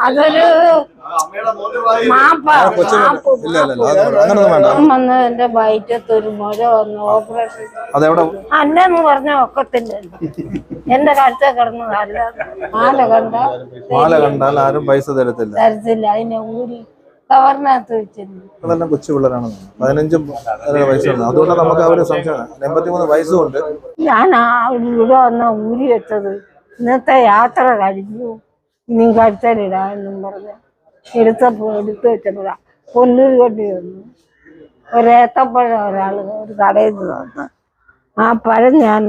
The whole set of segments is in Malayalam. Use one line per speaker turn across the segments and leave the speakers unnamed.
അതൊരു വന്ന് എന്റെ വയറ്റത്ത് ഒരു മുഴ വന്ന് ഓപ്പറേഷൻ അല്ലെന്ന് പറഞ്ഞ ഒക്കത്തില്ല? എന്റെ കഴുത്തെ കിടന്നതല്ല മാല കണ്ട.
മാല കണ്ടാൽ ആരും പൈസ തരത്തില്ല.
തരത്തില്ല. അതിനെ ഊരി കവറിനകത്ത് വെച്ചിരുന്നു.
അതെല്ലാം കൊച്ചു പിള്ളേരാണ്. പതിനഞ്ചും അതിനൊക്കെ വയസ്സുണ്ട് അതുകൊണ്ട് നമുക്ക് അവർ സംശയം എൺപത്തിമൂന്ന് വയസ്സുകൊണ്ട്
ഞാൻ ഇവിടെ വന്ന ഊരി വെച്ചത് ഇന്നത്തെ യാത്ര കഴിഞ്ഞു. ഇനി കഴുത്തലിടാന്നും പറഞ്ഞ് എടുത്തപ്പോ എടുത്തു വെച്ചപ്പോഴാ കൊല്ലൂർ കൊണ്ടി വന്നു. ഒരേത്തപ്പഴം ഒരാൾ ഒരു കടയിൽ നിന്ന് ആ പഴം ഞാൻ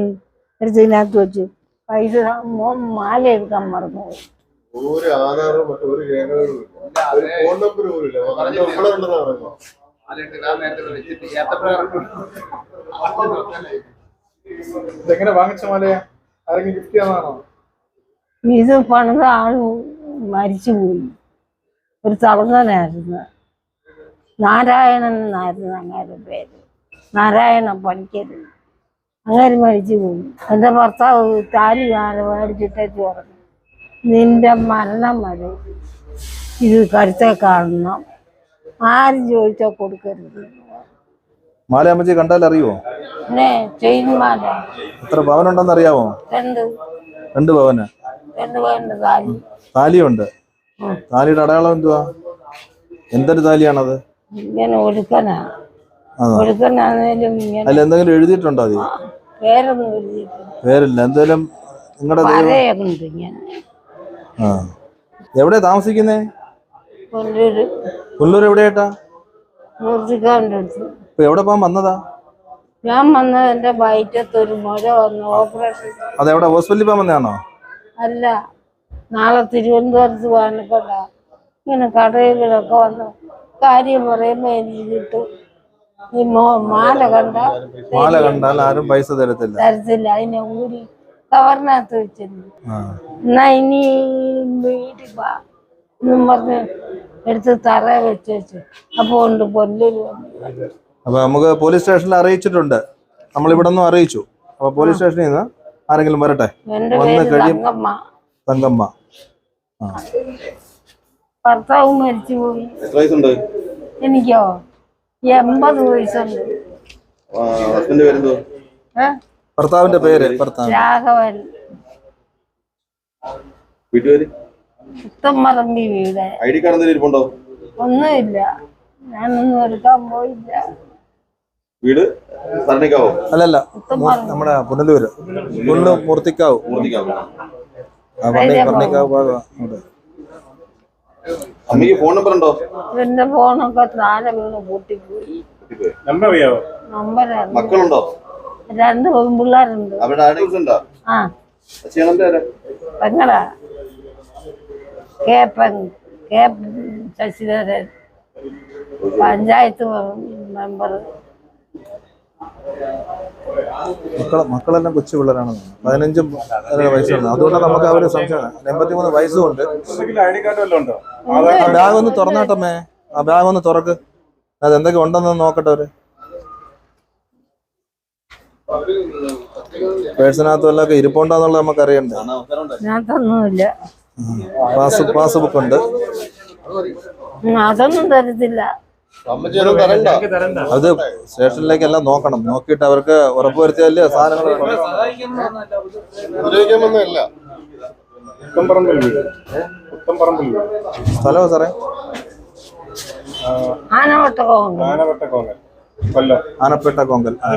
എടുത്തതിനകത്ത് വെച്ചു പൈസ മോൻ മാല എടുക്കാൻ മറന്നുപോയി.
ഒരു ആധാറും ഒരു രേഖകളും. ഫോൺ നമ്പർ പോലും ഇല്ല.
ഇതെങ്ങനെ വാങ്ങിച്ച മാലയാ? ആരെങ്കിലും ഗിഫ്റ്റ് ചെയ്യാന്നാണോ
ഇത് പണിത ആൾ മരിച്ചുപോയി ഒരു തളർന്നനായിരുന്നു നാരായണൻ എന്നായിരുന്നു അങ്ങേരുടെ പേര്. നാരായണ പണിക്കരുത് അങ്ങനെ മരിച്ചു പോയി. എന്റെ ഭർത്താവ് താലി മേടിച്ചിട്ടേച്ച് പറഞ്ഞു നിന്റെ മരണം വരെ ഇത് കരുത്തെ കാണണം. ആരും ചോദിച്ചാൽ കൊടുക്കരുത്.
മാലയമ്മച്ചി കണ്ടാൽ അറിയുമോ
പിന്നെ
എത്ര ഭവനുണ്ടെന്ന് അറിയാമോ
രണ്ട്.
രണ്ട് ഭവന്. താലിയുണ്ട്. താലിയുടെ അടയാളം എന്തുവാ? എന്തൊരു താലിയാണത്? അല്ല എന്തെങ്കിലും എഴുതിയിട്ടുണ്ടോ അതി? പേരില്ല. എന്തേലും നിങ്ങളുടെ ആ. എവിടെ താമസിക്കുന്നേ? പുല്ലൂർ എവിടെയായിട്ടാ? ഇപ്പൊ എവിടെ പോകാൻ വന്നതാ?
ഞാൻ വന്നത് എന്റെ വയറ്റത്ത് ഒരു മുഴ വന്ന്. ഓപ്പറേഷൻ
അതെവിടെ? ഹോസ്പിറ്റലിൽ പോകാൻ വന്നതാണോ?
അല്ല നാളെ തിരുവനന്തപുരത്ത് പോകാനൊക്കെ ഇങ്ങനെ കടയിലൊക്കെ വന്ന് കാര്യം പറയുമ്പോൾ എനിക്ക് കിട്ടും ഈ മാല കണ്ട
മാല കണ്ടാൽ ആരും പൈസ തരത്തില്ല.
തരത്തില്ല. അതിനെ ഊരി കവറിനകത്ത് വെച്ചിരുന്നു എന്നാ ഇനി വീട്ടിൽ വാ. എന്നും പറഞ്ഞ് എടുത്ത് തറ വെച്ച് വെച്ചു അപ്പൊ ഉണ്ട് പൊല്ലൊരു
അപ്പൊ നമുക്ക് പോലീസ് സ്റ്റേഷനിൽ അറിയിച്ചിട്ടുണ്ട്. നമ്മൾ ഇവിടെ നിന്നും അറിയിച്ചു. അപ്പൊ പോലീസ് സ്റ്റേഷനിൽ നിന്ന് ആരെങ്കിലും വരട്ടെ? വന്ന്
പേര്
കഴിയും.
തങ്കമ്മ. ഭർത്താവ് മരിച്ചു പോയി. എനിക്കോ? എൺപത് വയസ്സുണ്ട്?
ഭർത്താവിന്റെ പേര് ഭർത്താവ്.
രാഘവൻ. വീട്. ഒന്നുമില്ല. ഞാനൊന്നും എടുക്കാൻ പോയില്ല.
വീട്? സരണിക്കാവോ
അല്ലല്ല നമ്മുടെ പുനലൂര്. പുല്ലു മൂർത്തിക്കാവ്. പള്ളിക്കാവ് ഭാഗം
അമ്മയ്ക്ക് ഫോൺ നമ്പർ ഉണ്ടോ?
എന്റെ ഫോണൊക്കെ താഴെ വീണ് പൂട്ടിപ്പോയി.
നമ്പർ അറിയാവോ?
നമ്പരാണ്
മക്കളുണ്ടോ?
രണ്ട് പിള്ളേരുണ്ട്
അവരുടെ ആർഡിങ്സ് ഉണ്ടോ?
ആ. പെങ്ങളാ. കേപ്പൻ കേപ്പ് ശശിധരൻ. പഞ്ചായത്ത് മെമ്പർ
മക്കളെ മക്കളെല്ലാം കൊച്ചു പിള്ളേരാണ് പതിനഞ്ചും വയസ്സാണ് അതുകൊണ്ടാണ് അതുകൊണ്ട് നമുക്ക് അവർ സംശയം. എൺപത്തിമൂന്ന് ആ ബാഗ് ഒന്ന് തുറന്നാട്ടമ്മേ. ആ ബാഗ് ഒന്ന് തുറക്ക്. അത് എന്തൊക്കെ ഉണ്ടെന്ന് നോക്കട്ടെ അവർ. പേഴ്സിനകത്ത് വല്ലതൊക്കെ ഇരിപ്പുണ്ടോന്നുള്ളത് നമുക്ക് അറിയണ്ടേ
അതിനകത്തൊന്നുമില്ല
പാസ് പാസ്ബുക്ക് ഉണ്ട്
അതൊന്നും തരത്തില്ല.
അത് സ്റ്റേഷനിലേക്ക് എല്ലാം നോക്കണം. നോക്കിയിട്ട് അവർക്ക് ഉറപ്പുവരുത്തിയല്ലേ സാധനങ്ങൾ സ്ഥലമോ സാറേ?
ആനപ്പെട്ട
കോങ്കൽ. കോങ്ങൽ കൊല്ലം.
ആനപ്പേട്ട കൊങ്കൽ. ആ.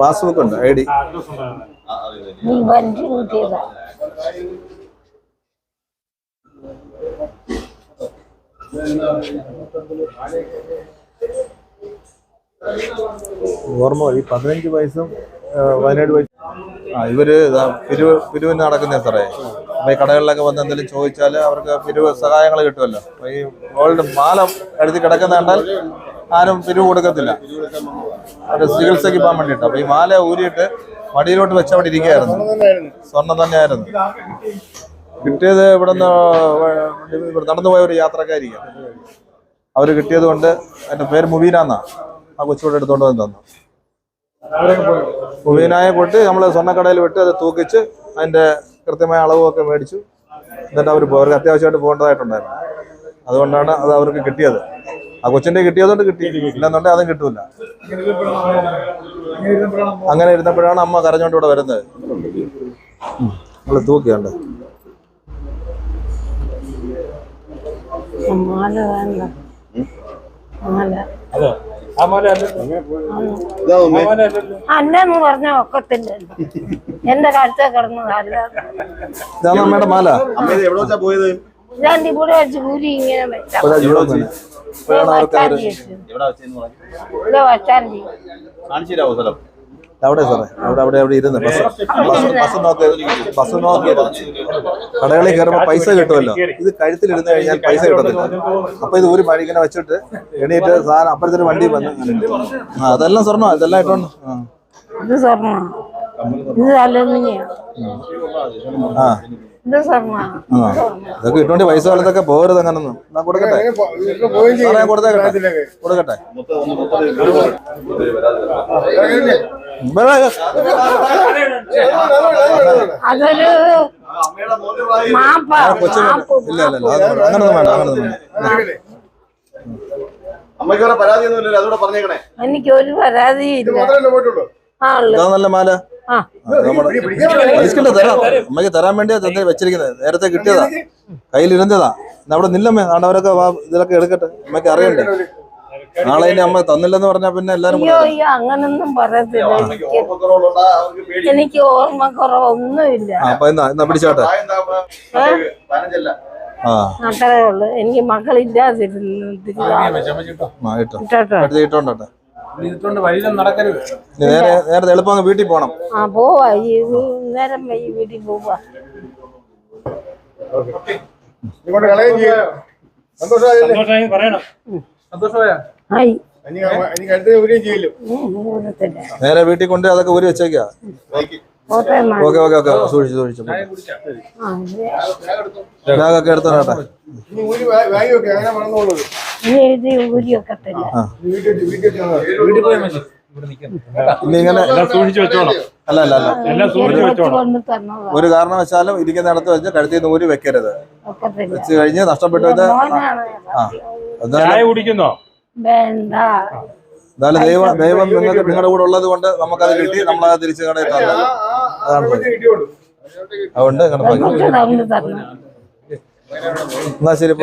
പാസ്ബുക്ക് ഉണ്ട് ഐ ഡി. ഓർമ്മ ഈ പതിനഞ്ച് വയസ്സും പതിനേഴ് വയസ്സും. ആ ഇവർ ഇതാ പിരിവ് പിരിവിന് നടക്കുന്നേ സാറേ. അപ്പൊ ഈ കടകളിലൊക്കെ വന്ന് എന്തെങ്കിലും ചോദിച്ചാൽ അവർക്ക് പിരിവ് സഹായങ്ങൾ കിട്ടുമല്ലോ. അപ്പൊ ഈ ഗോൾഡ് മാല എഴുതി കിടക്കുന്ന കണ്ടാൽ ആരും പിരിവ് കൊടുക്കത്തില്ല. അവരുടെ ചികിത്സയ്ക്ക് പോകാൻ വേണ്ടിയിട്ട്. അപ്പൊ ഈ മാല ഊരിയിട്ട് മടിയിലോട്ട് വെച്ച് അവിടെ ഇരിക്കുകയായിരുന്നു. സ്വർണം തന്നെയായിരുന്നു. കിട്ടിയത് ഇവിടെ നിന്ന് നടന്നു പോയ ഒരു യാത്രക്കാരിക്കാം അവർ കിട്ടിയത് കൊണ്ട് എന്റെ പേര് മുബീന എന്നാ ആ കൊച്ചുകൂടെ എടുത്തോണ്ട് വന്ന് തന്നു. മുബീനായെ കൊട്ടി നമ്മൾ സ്വർണക്കടയിൽ വിട്ട് അത് തൂക്കിച്ച് അതിന്റെ കൃത്യമായ അളവുമൊക്കെ മേടിച്ചു. എന്നിട്ട് അവർ അവർക്ക് അത്യാവശ്യമായിട്ട് പോകേണ്ടതായിട്ടുണ്ടായിരുന്നു. അതുകൊണ്ടാണ് അത് അവർക്ക് കിട്ടിയത്. ആ കൊച്ചിന്റെ കിട്ടിയതുകൊണ്ട് കിട്ടി. ഇല്ലെന്നുണ്ടെങ്കിൽ അതും കിട്ടൂല. അങ്ങനെ ഇരുന്നപ്പോഴാണ് അമ്മ കരഞ്ഞോണ്ട് ഇവിടെ വരുന്നത്. നമ്മൾ തൂക്കിയുണ്ട്.
അല്ലെന്ന് പറഞ്ഞ ഒക്കത്തില്ലല്ലോ എന്റെ കാഴ്ച കിടന്നതല്ല
ഇതാണ് അമ്മയുടെ മാല?
അമ്മ എവിടെ വെച്ചാ പോയത്?
ഇതാണ്ട് ഇവിടെ വെച്ച് ഇങ്ങനെ
ഇവിടെ
വച്ചാണ്ടി
കാണിച്ചു തരാമോ സ്ഥലം?
അവിടെ സാറേ അവിടെ അവിടെ അവിടെ ഇരുന്ന് ബസ് ബസ് ബസ് നോക്കി ബസ് നോക്കി. കടകളിൽ കയറുമ്പോൾ പൈസ കിട്ടുമല്ലോ. ഇത് കഴുത്തിൽ ഇരുന്ന് കഴിഞ്ഞാൽ പൈസ കിട്ടത്തില്ല. അപ്പൊ ഇത് ഒരു മഴ ഇങ്ങനെ വെച്ചിട്ട് എണീറ്റ് സാധനം അപ്പുറത്തൊരു വണ്ടി വന്ന്. ആ അതെല്ലാം സ്വർണം ഇതെല്ലാം ഇട്ടോണ്ട്
ഇത് സ്വർണ ഇത് അലുമിനിയം.
ആ. ഇതൊക്കെ ഇട്ടോണ്ട് പൈസ കാലത്തൊക്കെ പോകരുത് അങ്ങനൊന്നും. കൊടുക്കട്ടെ? കൊടുത്തേക്കട്ടെ കൊടുക്കട്ടെ
മൊത്തം ഒന്ന് മൊത്തം
വേറെ
അതൊരു
അമ്മയുടെ മോന്റെ പ്രായം
മാപ്പ.
കൊച്ചു
മാപ്പ്.
ഇല്ല ഇല്ല ഇല്ല. അത് അങ്ങനൊന്നും വേണ്ട അങ്ങനൊന്നും വേണ്ട.
അമ്മയ്ക്ക് വേറെ അതുകൂടെ പറഞ്ഞേക്കണേ.
എനിക്ക് ഒരു പരാതിയില്ല ആ ഉള്ളു
ഇതാ നല്ല മാല.
ആ.
വലിച്ചിട്ട് തരാം. അമ്മയ്ക്ക് തരാൻ വേണ്ടിയാ തന്നെ വെച്ചിരിക്കുന്നത്. നേരത്തെ കിട്ടിയതാ. കയ്യിലിരുന്നതാ ഇന്ന് അവിടെ നില്ലമ്മേ. നാളെ അവരൊക്കെ വാ ഇതിലൊക്കെ എടുക്കട്ടെ. അമ്മയ്ക്ക് അറിയണ്ടേ? നാളെ ഇനി അമ്മ തന്നില്ലെന്ന് പറഞ്ഞാ പിന്നെ എല്ലാരും
അങ്ങനൊന്നും പറയത്തില്ല. എനിക്ക് ഓർമ്മക്കുറവൊന്നുമില്ല
ആ അപ്പൊ എന്നാ എന്നാ പിടിച്ചോട്ടെ?
അത്രേ ഉള്ളു. എനിക്ക് മക്കളില്ലാതിരുന്നു
ഇട്ടോണ്ടോട്ടെ? നേരെ നേരത്തെ എളുപ്പം വീട്ടിൽ പോണം
ആ പോവാ നേരം വീട്ടിൽ പോവാ
നേരെ വീട്ടിൽ കൊണ്ട് അതൊക്കെ ഊരി വെച്ചേക്കാ ഓക്കെ ഓക്കെ ഓക്കെ. സൂക്ഷിച്ചു സൂക്ഷിച്ചു. ബാഗൊക്കെ എടുത്തോട്ടെ നൂരി ഇങ്ങനെ
സൂക്ഷിച്ചു വെച്ചോണം
അല്ല അല്ല ഒരു കാരണവശാലും ഇരിക്കുന്നിടത്ത് വെച്ച് കഴുത്തിൽ നിന്ന് ഊരി വെക്കരുത്. വെച്ച് കഴിഞ്ഞ് നഷ്ടപ്പെട്ടു ഇത് ആ.
ചായ കുടിക്കുന്നോ?
വേണ്ട.
എന്തായാലും ദൈവം ദൈവം നിങ്ങൾക്ക് നിങ്ങളുടെ കൂടെ ഉള്ളത് കൊണ്ട് നമുക്കത് കിട്ടി നമ്മളത് തിരിച്ചു
കടയിട്ട്
അതുകൊണ്ട് എന്നാ ശരി